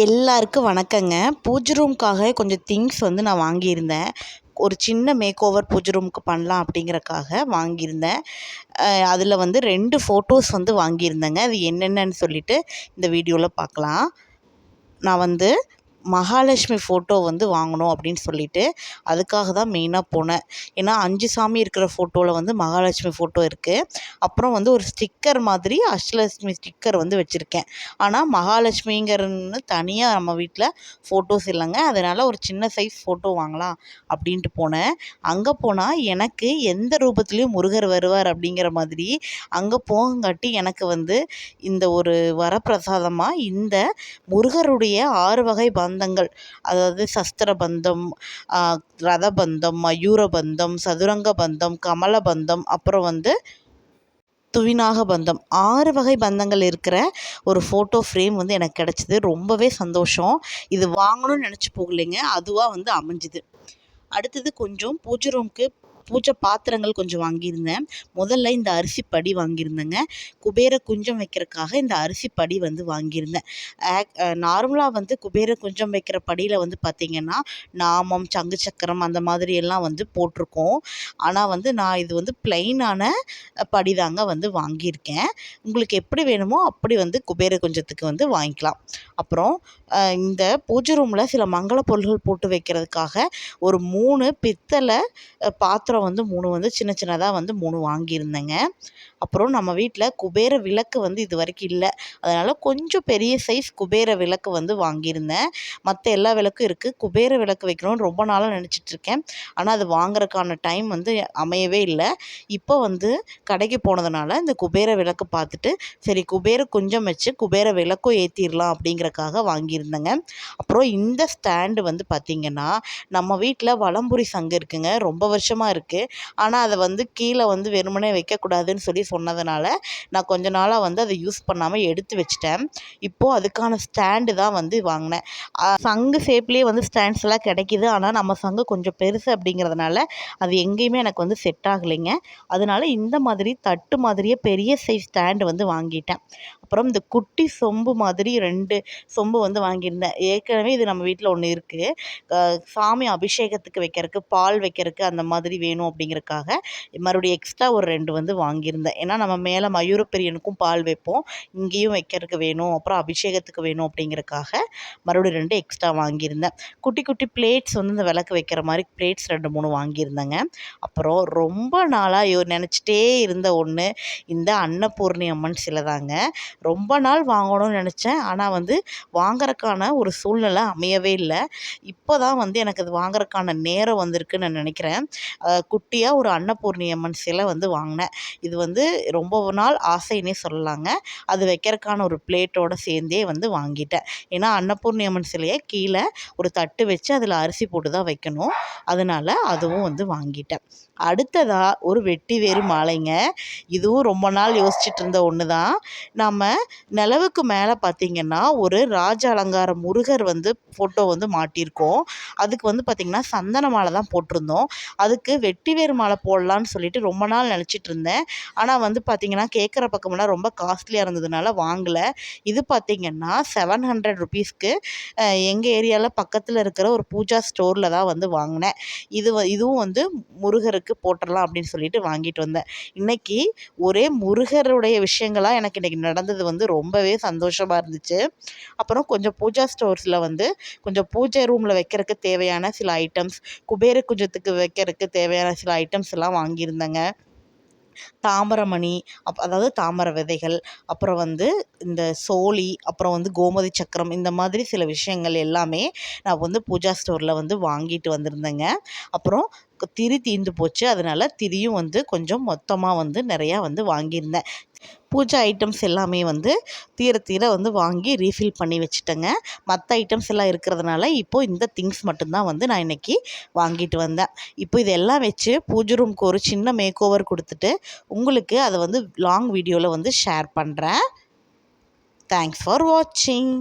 எல்லாருக்கும் வணக்கங்க. பூஜை ரூம்க்காக கொஞ்சம் திங்ஸ் வந்து நான் வாங்கியிருந்தேன். ஒரு சின்ன மேக் ஓவர் பூஜை ரூமுக்கு பண்ணலாம் அப்படிங்கிறக்காக வாங்கியிருந்தேன். அதில் வந்து ரெண்டு ஃபோட்டோஸ் வந்து வாங்கியிருந்தேங்க. அது என்னென்னு சொல்லிட்டு இந்த வீடியோவில் பார்க்கலாம். நான் வந்து மகாலட்சுமி ஃபோட்டோ வந்து வாங்கணும் அப்படின்னு சொல்லிட்டு அதுக்காக தான் மெயினாக போனேன். ஏன்னா அஞ்சு சாமி இருக்கிற ஃபோட்டோவில் வந்து மகாலட்சுமி ஃபோட்டோ இருக்குது அப்புறம் வந்து ஒரு ஸ்டிக்கர் மாதிரி அஷ்டலட்சுமி ஸ்டிக்கர் வந்து வச்சுருக்கேன். ஆனால் மகாலட்சுமிங்கிறன்னு தனியாக நம்ம வீட்டில் ஃபோட்டோஸ் இல்லைங்க. அதனால் ஒரு சின்ன சைஸ் ஃபோட்டோ வாங்கலாம் அப்படின்ட்டு போனேன். அங்கே போனால் எனக்கு எந்த ரூபத்துலேயும் முருகர் வருவார் அப்படிங்கிற மாதிரி அங்கே போகங்காட்டி எனக்கு வந்து இந்த ஒரு வரப்பிரசாதமாக இந்த முருகருடைய ஆறு வகை பந்த பந்தங்கள் அதாவது சஸ்திர பந்தம் ரத பந்தம் மயூர பந்தம் சதுரங்க பந்தம் கமல பந்தம் அப்புறம் வந்து துவிநாக பந்தம் ஆறு வகை பந்தங்கள் இருக்கிற ஒரு ஃபோட்டோ ஃப்ரேம் வந்து எனக்கு கிடச்சிது. ரொம்பவே சந்தோஷம். இது வாங்கணும்னு நினச்சி போகலைங்க. அதுவாக வந்து அமைஞ்சுது. அடுத்தது கொஞ்சம் பூஜை ரூம்க்கு பூஜை பாத்திரங்கள் கொஞ்சம் வாங்கியிருந்தேன். முதல்ல இந்த அரிசி படி வாங்கியிருந்தேங்க. குபேர குஞ்சம் வைக்கிறதுக்காக இந்த அரிசி படி வந்து வாங்கியிருந்தேன். நார்மலாக வந்து குபேர குஞ்சம் வைக்கிற படியில் வந்து பார்த்திங்கன்னா நாமம் சங்கு சக்கரம் அந்த மாதிரி எல்லாம் வந்து போட்டிருக்கோம். ஆனால் வந்து நான் இது வந்து பிளெயினான படி தாங்க வந்து வாங்கியிருக்கேன். உங்களுக்கு எப்படி வேணுமோ அப்படி வந்து குபேர குஞ்சத்துக்கு வந்து வாங்கிக்கலாம். அப்புறம் இந்த பூஜை ரூமில் சில மங்கள பொருள்கள் போட்டு வைக்கிறதுக்காக ஒரு மூணு பித்தளை பாத்திரம் வந்து மூணு வந்து சின்ன சின்னதாக வந்து மூணு வாங்கியிருந்தேங்க. அப்புறம் நம்ம வீட்டில் குபேர விளக்கு வந்து இது வரைக்கும் இல்லை. அதனால் கொஞ்சம் பெரிய சைஸ் குபேர விளக்கு வந்து வாங்கியிருந்தேன். மற்ற எல்லா விளக்கும் இருக்குது குபேர விளக்கு வைக்கணும்னு ரொம்ப நாளாக நினச்சிட்ருக்கேன். ஆனால் அது வாங்குறதுக்கான டைம் வந்து அமையவே இல்லை. இப்போ வந்து கடைக்கு போனதுனால இந்த குபேர விளக்கு பார்த்துட்டு சரி குபேர கொஞ்சம் வச்சு குபேர விளக்கும் ஏற்றிடலாம் அப்படிங்கிறக்காக வாங்கியிருந்தேங்க. அப்புறம் இந்த ஸ்டாண்டு வந்து பார்த்திங்கன்னா நம்ம வீட்டில் வளம்புரி சங்கு இருக்குங்க. ரொம்ப வருஷமாக இருக்குது ஆனால் அதை வந்து கீழே வந்து வெறுமனே வைக்கக்கூடாதுன்னு சொல்லி சொன்னதுனால நான் கொஞ்ச நாளாக வந்து அதை யூஸ் பண்ணாமல் எடுத்து வச்சிட்டேன். இப்போது அதுக்கான ஸ்டாண்டு தான் வந்து வாங்கினேன். சங்கு ஷேப்லேயே வந்து ஸ்டாண்ட்ஸ் எல்லாம் கிடைக்கிது. ஆனால் நம்ம சங்கு கொஞ்சம் பெருசு அப்படிங்கிறதுனால அது எங்கேயுமே எனக்கு வந்து செட் ஆகலைங்க. அதனால இந்த மாதிரி தட்டு மாதிரியே பெரிய சைஸ் ஸ்டாண்டு வந்து வாங்கிட்டேன். அப்புறம் இந்த குட்டி சொம்பு மாதிரி ரெண்டு சொம்பு வந்து வாங்கியிருந்தேன். ஏற்கனவே இது நம்ம வீட்டில் ஒன்று இருக்குது சாமி அபிஷேகத்துக்கு வைக்கிறதுக்கு பால் வைக்கிறதுக்கு அந்த மாதிரி வேணும் அப்படிங்கிறக்காக மறுபடியும் எக்ஸ்ட்ரா ஒரு ரெண்டு வந்து வாங்கியிருந்தேன். ஏன்னா நம்ம மேலே மயூரப்பிரியனுக்கும் பால் வைப்போம். இங்கேயும் வைக்கிறதுக்கு வேணும். அப்புறம் அபிஷேகத்துக்கு வேணும் அப்படிங்கிறக்காக மறுபடியும் ரெண்டு எக்ஸ்ட்ரா வாங்கியிருந்தேன். குட்டி குட்டி பிளேட்ஸ் வந்து இந்த விளக்கு வைக்கிற மாதிரி பிளேட்ஸ் ரெண்டு மூணு வாங்கியிருந்தேங்க. அப்புறம் ரொம்ப நாளாக நினச்சிட்டே இருந்த ஒன்று இந்த அன்னபூர்ணி அம்மன் சிலை தாங்க. ரொம்ப நாள் வாங்கணும்னு நினச்சேன். ஆனால் வந்து வாங்குறதுக்கான ஒரு சூழ்நிலை அமையவே இல்லை. இப்போ தான் வந்து எனக்கு அது வாங்குறதுக்கான நேரம் வந்திருக்குன்னு நான் நினைக்கிறேன். குட்டியாக ஒரு அன்னபூர்ணி அம்மன் சிலை வந்து வாங்கினேன். இது வந்து ரொம்ப நாள் ஆசைன்னே சொல்லலாங்க. அது வைக்கிறதுக்கான ஒரு பிளேட்டோடு சேர்ந்தே வந்து வாங்கிட்டேன். ஏன்னா அன்னபூர்ணி அம்மன் சிலையை கீழே ஒரு தட்டு வச்சு அதில் அரிசி போட்டு தான் வைக்கணும். அதனால் அதுவும் வந்து வாங்கிட்டேன். அடுத்ததாக ஒரு வெட்டி வேறு மாலைங்க. இதுவும் ரொம்ப நாள் யோசிச்சுட்டு இருந்த ஒன்று தான் நம்ம நிலவுக்கு மேலே பார்த்திங்கன்னா ஒரு ராஜ அலங்கார முருகர் வந்து ஃபோட்டோ வந்து மாட்டியிருக்கோம். அதுக்கு வந்து பார்த்திங்கன்னா சந்தன மாலை தான் போட்டிருந்தோம். அதுக்கு வெட்டிவேறு மாலை போடலான்னு சொல்லிட்டு ரொம்ப நாள் நினச்சிட்டு இருந்தேன். ஆனால் வந்து பார்த்திங்கன்னா கேட்குற பக்கமெல்லாம் ரொம்ப காஸ்ட்லியாக இருந்ததுனால வாங்கலை. இது பார்த்திங்கன்னா செவன் ஹண்ட்ரட் ருபீஸ்க்கு எங்கள் ஏரியாவில் பக்கத்தில் இருக்கிற ஒரு பூஜா ஸ்டோரில் தான் வந்து வாங்கினேன். இது இதுவும் வந்து முருகருக்கு போட்டுடலாம் அப்படின்னு சொல்லிட்டு வாங்கிட்டு வந்தேன். இன்றைக்கி ஒரே முருகருடைய விஷயங்களாக எனக்கு இன்றைக்கி நடந்தது வந்து ரொம்பவே சந்தோஷமாக இருந்துச்சு. அப்புறம் கொஞ்சம் பூஜா ஸ்டோர்ஸில் வந்து கொஞ்சம் பூஜை ரூமில் வைக்கிறதுக்கு தேவையான சில ஐட்டம்ஸ் குபேர குஞ்சத்துக்கு வைக்கிறதுக்கு தேவையான சில ஐட்டம்ஸ் எல்லாம் வாங்கியிருந்தேங்க. தாமரமணி அப் அதாவது தாமரை விதைகள் அப்புறம் வந்து இந்த சோழி அப்புறம் வந்து கோமதி சக்கரம் இந்த மாதிரி சில விஷயங்கள் எல்லாமே நான் வந்து பூஜா ஸ்டோரில் வந்து வாங்கிட்டு வந்திருந்தேங்க. அப்புறம் திரி தீர்ந்து போச்சு. அதனால் திரியும் வந்து கொஞ்சம் மொத்தமாக வந்து நிறையா வந்து வாங்கியிருந்தேன். பூஜை ஐட்டம்ஸ் எல்லாமே வந்து தீர தீர வந்து வாங்கி ரீஃபில் பண்ணி வச்சுட்டேங்க. மற்ற ஐட்டம்ஸ் எல்லாம் இருக்கிறதுனால இப்போது இந்த திங்ஸ் மட்டும்தான் வந்து நான் இன்றைக்கி வாங்கிட்டு வந்தேன். இப்போ இதெல்லாம் வச்சு பூஜை ரூம்க்கு ஒரு சின்ன மேக் ஓவர் கொடுத்துட்டு உங்களுக்கு அதை வந்து லாங் வீடியோவில் வந்து ஷேர் பண்ணுறேன் தேங்க்ஸ் ஃபார் வாட்சிங்